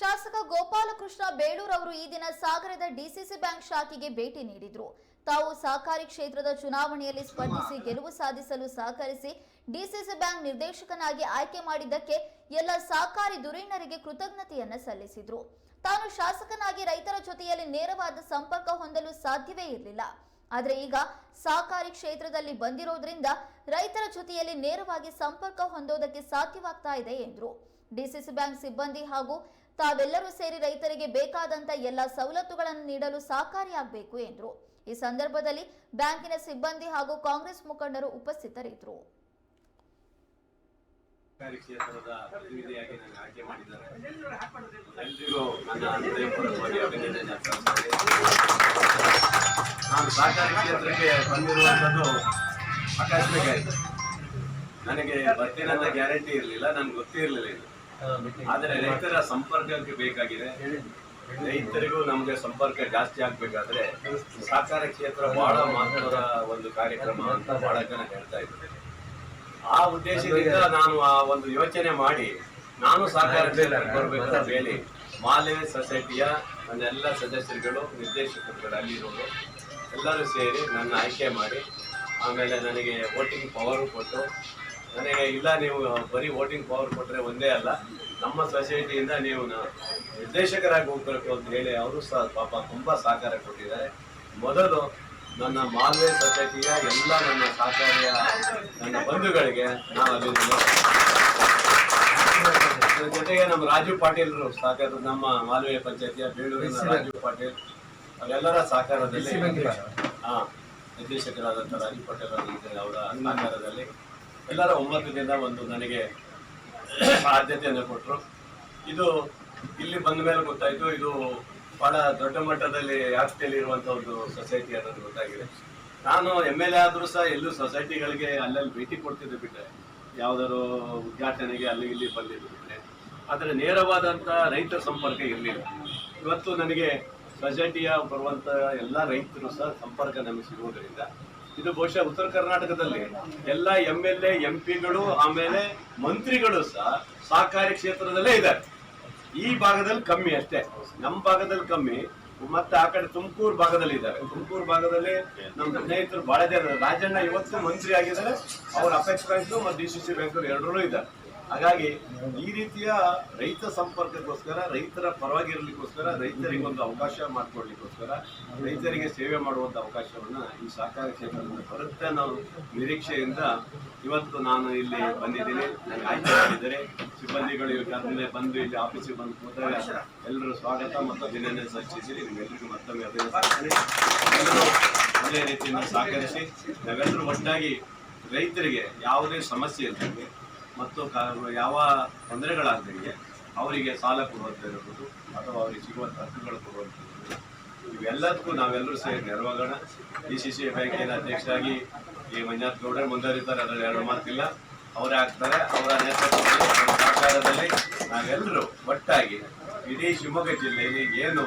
ಶಾಸಕ ಗೋಪಾಲಕೃಷ್ಣ ಬೇಳೂರ್ ಅವರು ಈ ದಿನ ಸಾಗರದ ಡಿಸಿಸಿ ಬ್ಯಾಂಕ್ ಶಾಖೆಗೆ ಭೇಟಿ ನೀಡಿದ್ರು. ತಾವು ಸಹಕಾರಿ ಕ್ಷೇತ್ರದ ಚುನಾವಣೆಯಲ್ಲಿ ಸ್ಪರ್ಧಿಸಿ ಗೆಲುವು ಸಾಧಿಸಲು ಸಹಕರಿಸಿ ಡಿಸಿಸಿ ಬ್ಯಾಂಕ್ ನಿರ್ದೇಶಕನಾಗಿ ಆಯ್ಕೆ ಮಾಡಿದ್ದಕ್ಕೆ ಎಲ್ಲ ಸಹಕಾರಿ ಧುರೀಣರಿಗೆ ಕೃತಜ್ಞತೆಯನ್ನ ಸಲ್ಲಿಸಿದ್ರು. ತಾನು ಶಾಸಕನಾಗಿ ರೈತರ ಜೊತೆಯಲ್ಲಿ ನೇರವಾದ ಸಂಪರ್ಕ ಹೊಂದಲು ಸಾಧ್ಯವೇ ಇರಲಿಲ್ಲ. ಆದರೆ ಈಗ ಸಹಕಾರಿ ಕ್ಷೇತ್ರದಲ್ಲಿ ಬಂದಿರೋದ್ರಿಂದ ರೈತರ ಜೊತೆಯಲ್ಲಿ ನೇರವಾಗಿ ಸಂಪರ್ಕ ಹೊಂದೋದಕ್ಕೆ ಸಾಧ್ಯವಾಗ್ತಾ ಇದೆ ಎಂದರು. ಡಿಸಿಸಿ ಬ್ಯಾಂಕ್ ಸಿಬ್ಬಂದಿ ಹಾಗೂ ತಾವೆಲ್ಲರೂ ಸೇರಿ ರೈತರಿಗೆ ಬೇಕಾದಂತ ಎಲ್ಲ ಸವಲತ್ತುಗಳನ್ನು ನೀಡಲು ಸಹಕಾರಿಯಾಗಬೇಕು ಎಂದರು. ಈ ಸಂದರ್ಭದಲ್ಲಿ ಬ್ಯಾಂಕಿನ ಸಿಬ್ಬಂದಿ ಹಾಗೂ ಕಾಂಗ್ರೆಸ್ ಮುಖಂಡರು ಉಪಸ್ಥಿತರಿದ್ದರು. ನಾನು ಸಹಕಾರಿ ಕ್ಷೇತ್ರಕ್ಕೆ ಬಂದಿರುವಂಥದ್ದು ಆಕಸ್ಮಿಕ ಆಯ್ತು. ನನಗೆ ಬರ್ತೀನಂತ ಗ್ಯಾರಂಟಿ ಇರಲಿಲ್ಲ, ನನ್ಗೆ ಗೊತ್ತಿರಲಿಲ್ಲ ಇದು. ಆದರೆ ರೈತರ ಸಂಪರ್ಕಕ್ಕೆ ಬೇಕಾಗಿದೆ. ರೈತರಿಗೂ ನಮಗೆ ಸಂಪರ್ಕ ಜಾಸ್ತಿ ಆಗಬೇಕಾದ್ರೆ ಸಹಕಾರ ಕ್ಷೇತ್ರ ಬಹಳ ಮಹತ್ವದ ಒಂದು ಕಾರ್ಯಕ್ರಮ ಅಂತ ಬಹಳ ಜನ ಹೇಳ್ತಾ ಇದ್ದಾರೆ. ಆ ಉದ್ದೇಶದಿಂದ ನಾನು ಆ ಒಂದು ಯೋಚನೆ ಮಾಡಿ ನಾನು ಸಹಕಾರ ಕ್ಷೇತ್ರಕ್ಕೆ ಬರಬೇಕಂತ ಹೇಳಿ ಮಾಲೆ ಸೊಸೈಟಿಯ ನನ್ನೆಲ್ಲ ಸದಸ್ಯರುಗಳು, ನಿರ್ದೇಶಕರುಗಳು ಅಲ್ಲಿರೋರು ಎಲ್ಲರೂ ಸೇರಿ ನನ್ನ ಆಯ್ಕೆ ಮಾಡಿ ಆಮೇಲೆ ನನಗೆ ವೋಟಿಂಗ್ ಪವರು ಕೊಟ್ಟು ನನಗೆ ಇಲ್ಲ ನೀವು ಬರೀ ವೋಟಿಂಗ್ ಪವರ್ ಕೊಟ್ಟರೆ ಒಂದೇ ಅಲ್ಲ. ನಮ್ಮ ಸೊಸೈಟಿಯಿಂದ ನೀವು ನಿರ್ದೇಶಕರಾಗಿ ಹೋಗ್ಬೇಕು ಅಂತ ಹೇಳಿ ಅವರು ಸಹ ಪಾಪ ತುಂಬ ಸಹಕಾರ ಕೊಟ್ಟಿದ್ದಾರೆ. ಮೊದಲು ನನ್ನ ಮಾಲ್ವೆ ಸೊಸೈಟಿಯ ಎಲ್ಲ ನನ್ನ ಸಹಕಾರಿಯ ನನ್ನ ಬಂಧುಗಳಿಗೆ ನಾನು ಅಲ್ಲಿ ಅದ್ರ ಜೊತೆಗೆ ನಮ್ಮ ರಾಜು ಪಾಟೀಲ್ರು ಸಹಕಾರ ನಮ್ಮ ಮಾಲ್ವೆ ಪಂಚಾಯತಿಯ ಬೇಳೂರಿನ ರಾಜು ಪಾಟೀಲ್ ಅವರೆಲ್ಲರ ಸಹಕಾರದಲ್ಲಿ ಹಾ ನಿರ್ದೇಶಕರಾದಂಥ ರಾಜು ಪಾಟೀಲ್ ಅವರ ಅವರ ಸಹಕಾರದಲ್ಲಿ ಎಲ್ಲರ ಒಮ್ಮತದಿಂದ ಒಂದು ನನಗೆ ಆದ್ಯತೆಯನ್ನು ಕೊಟ್ಟರು ಇದು ಇಲ್ಲಿ ಬಂದ ಮೇಲೆ ಗೊತ್ತಾಯಿತು, ಇದು ಬಹಳ ದೊಡ್ಡ ಮಟ್ಟದಲ್ಲಿ ವ್ಯಾಪ್ತಿಯಲ್ಲಿ ಇರುವಂತ ಒಂದು ಸೊಸೈಟಿ ಅನ್ನೋದು ಗೊತ್ತಾಗಿದೆ. ನಾನು ಎಂ ಎಲ್ ಎ ಆದರೂ ಸಹ ಎಲ್ಲೂ ಸೊಸೈಟಿಗಳಿಗೆ ಅಲ್ಲಲ್ಲಿ ಭೇಟಿ ಕೊಡ್ತಿದ್ದೆ ಬಿಟ್ಟರೆ ಯಾವ್ದಾದ್ರು ಉದ್ಘಾಟನೆಗೆ ಅಲ್ಲಿ ಇಲ್ಲಿ ಬಂದಿದ್ದು ಬಿಟ್ಟರೆ ಆದರೆ ನೇರವಾದಂಥ ರೈತ ಸಂಪರ್ಕ ಇರಲಿಲ್ಲ. ಇವತ್ತು ನನಗೆ ಸೊಸೈಟಿಯ ಬರುವಂಥ ಎಲ್ಲ ರೈತರು ಸಹ ಸಂಪರ್ಕ ನಮಗೆ ಸಿಗುವುದರಿಂದ ಇದು ಬಹುಶಃ ಉತ್ತರ ಕರ್ನಾಟಕದಲ್ಲಿ ಎಲ್ಲ ಎಂ ಎಲ್ ಎ ಪಿಗಳು ಆಮೇಲೆ ಮಂತ್ರಿಗಳು ಸಹ ಸಹಕಾರಿ ಕ್ಷೇತ್ರದಲ್ಲೇ ಇದ್ದಾರೆ. ಈ ಭಾಗದಲ್ಲಿ ಕಮ್ಮಿ ಅಷ್ಟೇ. ನಮ್ಮ ಭಾಗದಲ್ಲಿ ಕಮ್ಮಿ. ಮತ್ತೆ ಆ ಕಡೆ ತುಮಕೂರು ಭಾಗದಲ್ಲಿ ಇದ್ದಾರೆ. ತುಮಕೂರು ಭಾಗದಲ್ಲಿ ನಮ್ಮ ಸ್ನೇಹಿತರು ಬಹಳ ಜನ ರಾಜಣ್ಣ ಇವತ್ತು ಮಂತ್ರಿ ಆಗಿದ್ದಾರೆ. ಅವ್ರ ಅಪೆಕ್ಸ್ ಬ್ಯಾಂಕ್ ಮತ್ತು ಡಿ ಸಿ ಸಿ ಬ್ಯಾಂಕ್ ಎರಡರೂ ಇದ್ದಾರೆ. ಹಾಗಾಗಿ ಈ ರೀತಿಯ ರೈತ ಸಂಪರ್ಕಕ್ಕೋಸ್ಕರ, ರೈತರ ಪರವಾಗಿ ಇರಲಿಕ್ಕೋಸ್ಕರ ರೈತರಿಗೆ ಒಂದು ಅವಕಾಶ ಮಾಡಿಕೊಡ್ಲಿಕ್ಕೋಸ್ಕರ, ರೈತರಿಗೆ ಸೇವೆ ಮಾಡುವಂಥ ಅವಕಾಶವನ್ನು ಈ ಸಹಕಾರ ಕ್ಷೇತ್ರದಿಂದ ಬರುತ್ತೆ ಅನ್ನೋ ನಿರೀಕ್ಷೆಯಿಂದ ಇವತ್ತು ನಾನು ಇಲ್ಲಿ ಬಂದಿದ್ದೀನಿ. ನನಗೆ ಆಯ್ಕೆ ಮಾಡಿದರೆ ಸಿಬ್ಬಂದಿಗಳು ಈಗಾಗಲೇ ಬಂದು ಇಲ್ಲಿ ಆಫೀಸಿಗೆ ಬಂದು ಕೂತಾಗ ಎಲ್ಲರೂ ಸ್ವಾಗತ. ಮತ್ತು ಅಭಿನಂದನೆ ಸಲ್ಲಿಸಿದ್ದೀರಿ. ನಿಮ್ಮೆಲ್ಲರಿಗೂ ಮತ್ತೊಮ್ಮೆ ಅಭಿನಂದನೆ ಒಳ್ಳೆಯ ರೀತಿಯಿಂದ ಸಹಕರಿಸಿ, ನಾವೆಲ್ಲರೂ ಒಟ್ಟಾಗಿ ರೈತರಿಗೆ ಯಾವುದೇ ಸಮಸ್ಯೆ ಇಲ್ಲದಂಗೆ ಮತ್ತು ಯಾವ ತೊಂದರೆಗಳಾಗದಂಗೆ ಅವರಿಗೆ ಸಾಲ ಕೊಡುವಂತಿರಬಹುದು ಅಥವಾ ಅವರಿಗೆ ಸಿಗುವಂಥ ಹಕ್ಕುಗಳು ಕೊಡುವಂಥದ್ದು ಇವೆಲ್ಲದಕ್ಕೂ ನಾವೆಲ್ಲರೂ ಸೇರಿ ನೆರವಾಗೋಣ. ಡಿ ಸಿ ಸಿ ಬ್ಯಾಂಕಿನ ಅಧ್ಯಕ್ಷರಾಗಿ ಈ ಮಂಜುನಾಥ್ ಗೌಡರ್ ಮುಂದುವರಿತಾರೆ, ಅದರಲ್ಲಿ ಎರಡು ಮಾತಿಲ್ಲ. ಅವರೇ ಆಗ್ತಾರೆ, ಅವರ ನೇತೃತ್ವದಲ್ಲಿ, ಅವರ ಸಹಕಾರದಲ್ಲಿ ನಾವೆಲ್ಲರೂ ಒಟ್ಟಾಗಿ ಇಡೀ ಶಿವಮೊಗ್ಗ ಜಿಲ್ಲೆಯಲ್ಲಿ ಏನು